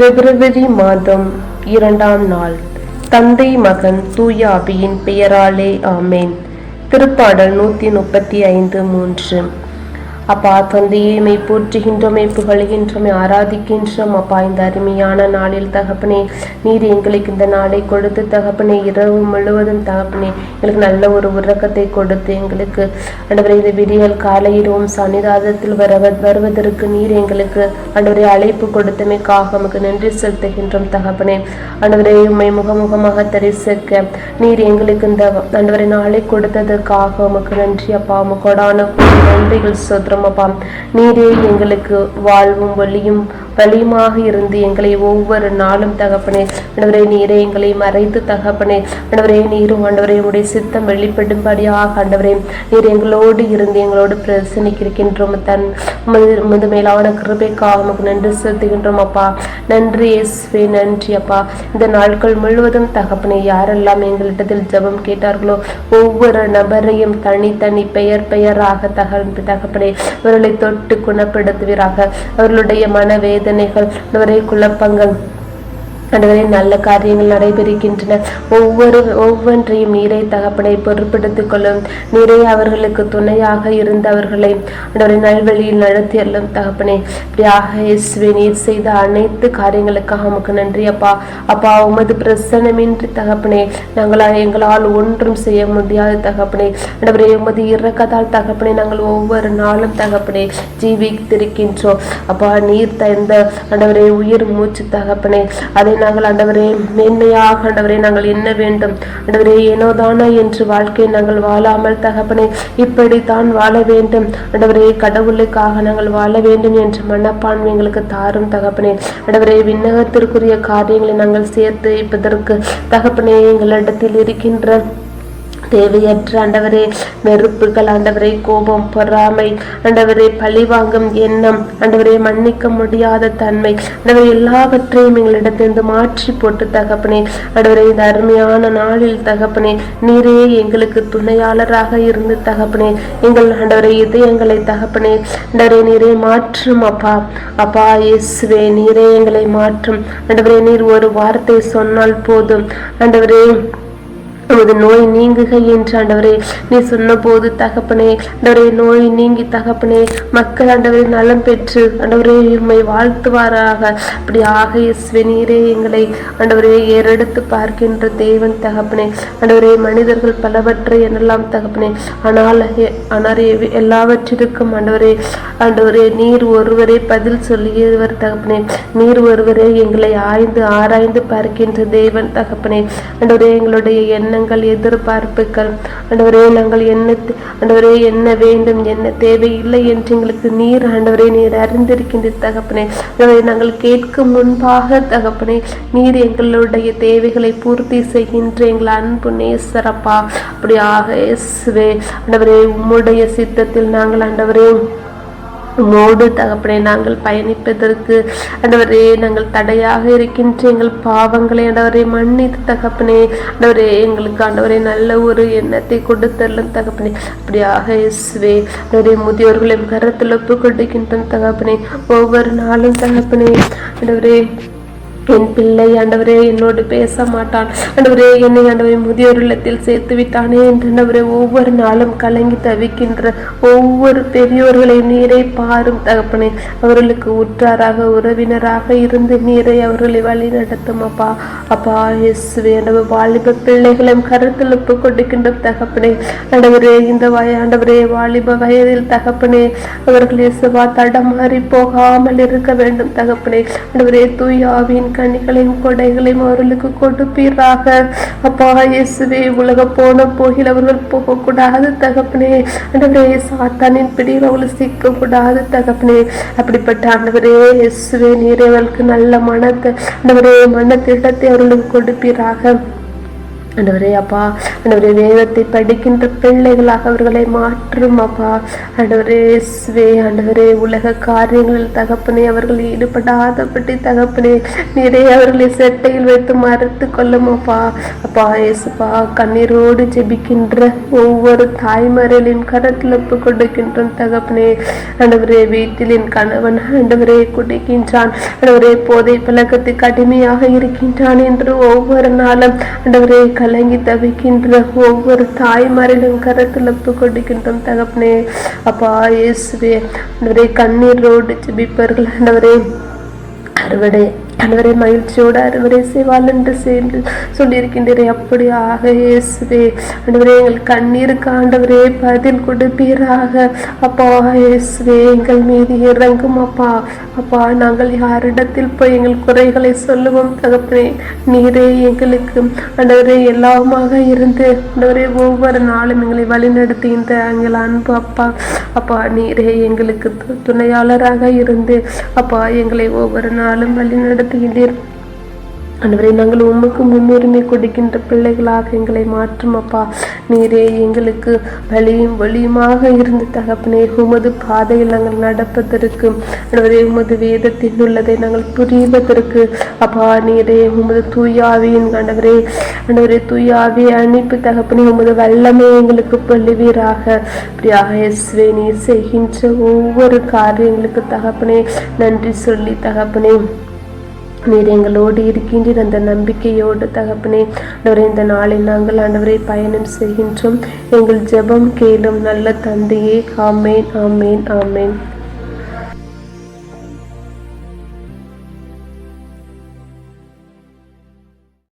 பிப்ரவரி மாதம் இரண்டாம் நாள். தந்தை மகன் தூய அபியின் பெயராலே ஆமேன். திருப்பாடல் நூற்றி முப்பத்தி ஐந்து மூன்று. அப்பா தந்தையை மெய் போற்றுகின்றோம் ஆராதிக்கின்றோம். அப்பா இந்த அருமையான நாளில் தகப்பனே நீர் எங்களுக்கு இந்த நாளை கொடுத்து தகப்பனே இரவு முழுவதும் தகப்பனே எங்களுக்கு நல்ல ஒரு உறக்கத்தை கொடுத்து எங்களுக்கு ஆண்டவரே இந்த விடியல் காலையிலும் சன்னிதாதத்தில் வர வருவதற்கு நீர் எங்களுக்கு ஆண்டவரே அழைப்பு கொடுத்தமைக்காக உமக்கு நன்றி செலுத்துகின்றோம் தகப்பனே. ஆண்டவரே உண்மை முகமுகமாக தரிசிக்க நீர் எங்களுக்கு இந்த ஆண்டவரை நாளை கொடுத்ததற்காக உமக்கு நன்றி அப்பா. உமக்கோடான நன்றிகள் சோத்திரம் அப்பா நீரே எங்களுக்கு வாழ்வும் வழியும் வலியுமாக இருந்து எங்களை ஒவ்வொரு நாளும் தகப்பனே. ஆண்டவரே நீரே எங்களை மறைத்து தகப்பனே. ஆண்டவரே நீரும் ஆண்டவரே உடைய சித்தம் வெளிப்படும்படியாக ஆண்டவரே. நீர் எங்களோடு இருந்து எங்களோடு பிரசனிக்கிருக்கின்றோம் தன் முது மேலான கிருபைக்காக உமக்கு நன்றி செலுத்துகின்றோம் அப்பா. நன்றி இயேசுவே நன்றி அப்பா. இந்த நாட்கள் முழுவதும் தகப்பனே யாரெல்லாம் எங்களிடத்தில் ஜெபம் கேட்டார்களோ ஒவ்வொரு நபரையும் தனித்தனி பெயர் பெயராக தக தகப்பனே அவர்களை தொட்டு குணப்படுத்துவீராக. அவர்களுடைய மனவேதனைகள் அவரை குழப்பங்கள். ஆண்டவரே நல்ல காரியங்கள் நடைபெறுகின்றன. ஒவ்வொரு ஒவ்வொன்றையும் நீரை தகப்பனை பொருட்படுத்திக் கொள்ளும். நீரை அவர்களுக்கு துணையாக இருந்தவர்களை ஆண்டவரை நல்வழியில் நடத்தி அள்ளும் தகப்பனே. இப்படியாக இயேசுவை நீர் செய்த அனைத்து காரியங்களுக்காக உமக்கு நன்றி அப்பா. அப்பா உமது பிரசனமின்றி தகப்பனே நாங்களால் எங்களால் ஒன்றும் செய்ய முடியாத தகப்பனே. ஆண்டவரே உமது இறக்கத்தால் தகப்பனே நாங்கள் ஒவ்வொரு நாளும் தகப்பனே ஜீவித்திருக்கின்றோம். அப்பா நீர் தந்த ஆண்டவரே உயிர் மூச்சு தகப்பனே அதை நாங்கள் ஆண்டவரே மேன்மையாக ஆண்டவரே நாங்கள் என்ன வேண்டும்? ஆண்டவரே ஏனோதானா என்று வாழ்க்கை நாங்கள் வாழாமல் தகப்பனே இப்படித்தான் வாழ வேண்டும். ஆண்டவரே கடவுளுக்காக நாங்கள் வாழ வேண்டும் என்ற மனப்பான்மை எங்களுக்கு தாரும் தகப்பனே. ஆண்டவரே விண்ணகத்திற்குரிய காரியங்களை நாங்கள் சேர்த்து வைப்பதற்கு தகப்பனே எங்களிடத்தில் இருக்கின்ற தேவையற்ற ஆண்டவரே வெறுப்புகள் ஆண்டவரே கோபம் பொறாமை ஆண்டவரே பழிவாங்கும் எண்ணம் ஆண்டவரே மன்னிக்க முடியாத தன்மை ஆண்டவரே எல்லாவற்றையும் எங்களிடத்திலிருந்து மாற்றி போட்டு தகப்பனே ஆண்டவரே இந்த அருமையான நாளில் தகப்பனே நீரே எங்களுக்கு துணையாளராக இருந்து தகப்பனே எங்கள் ஆண்டவரே இதயங்களை தகப்பனே ஆண்டவரே நீரே மாற்றும் அப்பா. அப்பா இயேசுவே நீரே எங்களை மாற்றும். ஆண்டவரே நீர் ஒரு வார்த்தை சொன்னால் போதும். ஆண்டவரே உமது நோய் நீங்குக என்று ஆண்டவரே நீ சொன்னபோது தகப்பனே ஆண்டவரே நோய் நீங்கி தகப்பனே மக்கள் ஆண்டவரை நலம் பெற்று ஆண்டவரே உண்மை வாழ்த்துவாராக. அப்படியாக இயேசுவே நீரே எங்களை ஆண்டவரே ஏறெடுத்து பார்க்கின்ற தேவன் தகப்பனே. ஆண்டவரே மனிதர்கள் பலவற்றை என்னெல்லாம் தகப்பனே. ஆனால் ஆனால் எல்லாவற்றிற்கும் ஆண்டவரே ஆண்டவரே நீர் ஒருவரே பதில் சொல்லியவர் தகப்பனே. நீர் ஒருவரே எங்களை ஆய்ந்து ஆராய்ந்து பார்க்கின்ற தேவன் தகப்பனே. ஆண்டவரே எங்களுடைய எண்ணங்கள் எண்ணங்கள் எதிர்பார்ப்புகள். ஆண்டவரே நாங்கள் என்ன தே- ஆண்டவரே என்ன வேண்டும் என்ன தேவை இல்லை என்று எங்களுக்கு நீர் ஆண்டவரே நீர் அறிந்திருக்கின்ற தகப்பனே. ஆண்டவரே நாங்கள் கேட்கும் முன்பாக தகப்பனே நீர் எங்களுடைய தேவைகளை பூர்த்தி செய்கின்ற எங்கள் அன்பு நேசரப்பா. அப்படியாக இயேசுவே ஆண்டவரே உம்முடைய சித்தத்தில் நாங்கள் ஆண்டவரே உம்மோடு தகப்பனே நாங்கள் பயணிப்பதற்கு அண்டவரே நாங்கள் தடையாக இருக்கின்ற எங்கள் பாவங்களை அண்டவரே மன்னித்து தகப்பனே அண்டவரே எங்களுக்கு ஆண்டவரே நல்ல ஒரு எண்ணத்தை கொடுத்தரலும் தகப்பனே. அப்படியாக இயேசுவே அண்டவரே முதியோர்களை கரத்தில் ஒப்பு கொடுக்கின்ற தகப்பனே. ஒவ்வொரு நாளும் தகப்பனே அண்டவரே என் பிள்ளை ஆண்டவரே என்னோடு பேச மாட்டான் ஆண்டவரே என்னை ஆண்டவரை முதியோர் இல்லத்தில் சேர்த்து விட்டானே என்று ஆண்டவரே ஒவ்வொரு நாளும் கலங்கி தவிக்கின்ற ஒவ்வொரு பெரியோர்களை நீரை பாரும் தகப்பனே. அவர்களுக்கு உற்றாராக உறவினராக இருந்து நீரை அவர்களை வழி நடத்தும் அப்பா. அப்பா இயேசுவே ஆண்டவர் வாலிப பிள்ளைகளையும் கருத்தில் ஒப்பு கொடுக்கின்ற தகப்பனே. ஆண்டவரே இந்த வய ஆண்டவரே வாலிப வயதில் தகப்பனே அவர்கள் இயேசுவா தடமாறி போகாமல் இருக்க வேண்டும் தகப்பனே. ஆண்டவரே தூயாவின் கனிகளையும் கொடைகளையும் அவர்களுக்கு கொடுப்பீராக. அப்பா இயேசுவே உலக போன போகில் அவர்கள் போகக்கூடாது தகப்பனே. ஆண்டவரே சாத்தானின் பிடியில் அவர்கள் சிக்கக்கூடாது தகப்பனே. அப்படிப்பட்ட ஆண்டவரே இயேசுவே நீரே அவர்களுக்கு நல்ல மனத்தை ஆண்டவரே மன திட்டத்தை அவர்களுக்கு கொடுப்பீராக. ஆண்டவரே அப்பா. ஆண்டவரே வேதத்தை படிக்கின்ற பிள்ளைகளாக அவர்களை மாற்றும் அப்பா. ஆண்டவரே ஸ்வே ஆண்டவரே உலக காரியங்களில் தகப்பனே அவர்கள் ஈடுபடாதபடி தகப்பனே நிறைய அவர்களை செட்டையில் வைத்து மறுத்து கொள்ளும் அப்பா. அப்பா இயேசுப்பா கண்ணீரோடு ஜெபிக்கின்ற ஒவ்வொரு தாய்மறைகளின் கரத்தில் ஒப்பு கொடுக்கின்றோம் தகப்பனே. ஆண்டவரே வீட்டில் என் கணவன் ஆண்டவரே குடிக்கின்றான். ஆண்டவரே போதை பழக்கத்துக்கு அடிமையாக இருக்கின்றான் என்று ஒவ்வொரு நாளும் ஆண்டவரே கலங்கி தவிக்கின்ற ஒவ்வொரு தாய்மாரிலும் கரத்தில் ஒப்பு கொடுக்கின்றோம். தகப்பனே அப்பா இயேசுவே ஆண்டவரே கண்ணீரோடு ஜெபிப்பார்கள். ஆண்டவரே அறுவடை ஆண்டவரே மகிழ்ச்சியோடு அறுவடை செய்வாள் என்று சேர்ந்து சொல்லியிருக்கின்றே அப்படியாக இயேசுவே. ஆண்டவரே எங்கள் கண்ணீருக்கு ஆண்டவரே பதில் கொடுப்பீராக. அப்பா இயேசுவே எங்கள் மீது இறங்கும் அப்பா. அப்பா நாங்கள் யாரிடத்தில் போய் எங்கள் குறைகளை சொல்லுவோம் தகப்பனே? நீரே எங்களுக்கு. ஆண்டவரே எல்லாமாக இருந்து ஆண்டவரே ஒவ்வொரு நாளும் எங்களை வழிநடத்துகின்ற எங்கள் அன்பு அப்பா. அப்பா நீரே எங்களுக்கு து- துணையாளராக இருந்து அப்பா எங்களை ஒவ்வொரு நாளும் வழி நடத்துகிறீர் ஆண்டவரே நாங்கள் உமக்கு முன்னுரிமை கொடுக்கின்ற பிள்ளைகளாக எங்களை மாற்றும் அப்பா. நீரே எங்களுக்கு வழியும் வழியுமாக இருந்து தகப்பனே உமது பாதையில் நாங்கள் நடப்பதற்கு ஆண்டவரே உமது வேதத்தில் உள்ளதை நாங்கள் புரிவதற்கு. அப்பா நீரே உமது தூயாவியின் கண்டவரே ஆண்டவரே தூயாவி அனுப்பி தகப்பனே உமது வல்லமே எங்களுக்கு பொழிவீராக. பிரியாக இயேசுவே நீர் செய்கின்ற ஒவ்வொரு காரியங்களுக்கு தகப்பனே நன்றி சொல்லி தகப்பனே. நீர் எங்களோடு இருக்கின்றீர் அந்த நம்பிக்கையோடு தகப்பனே ஆண்டவரே இந்த நாளில் நாங்கள் ஆண்டவரை பயணம் செய்கின்றோம். எங்கள் ஜெபம் கேளும் நல்ல தந்தையே. ஆமேன் ஆமேன் ஆமேன்.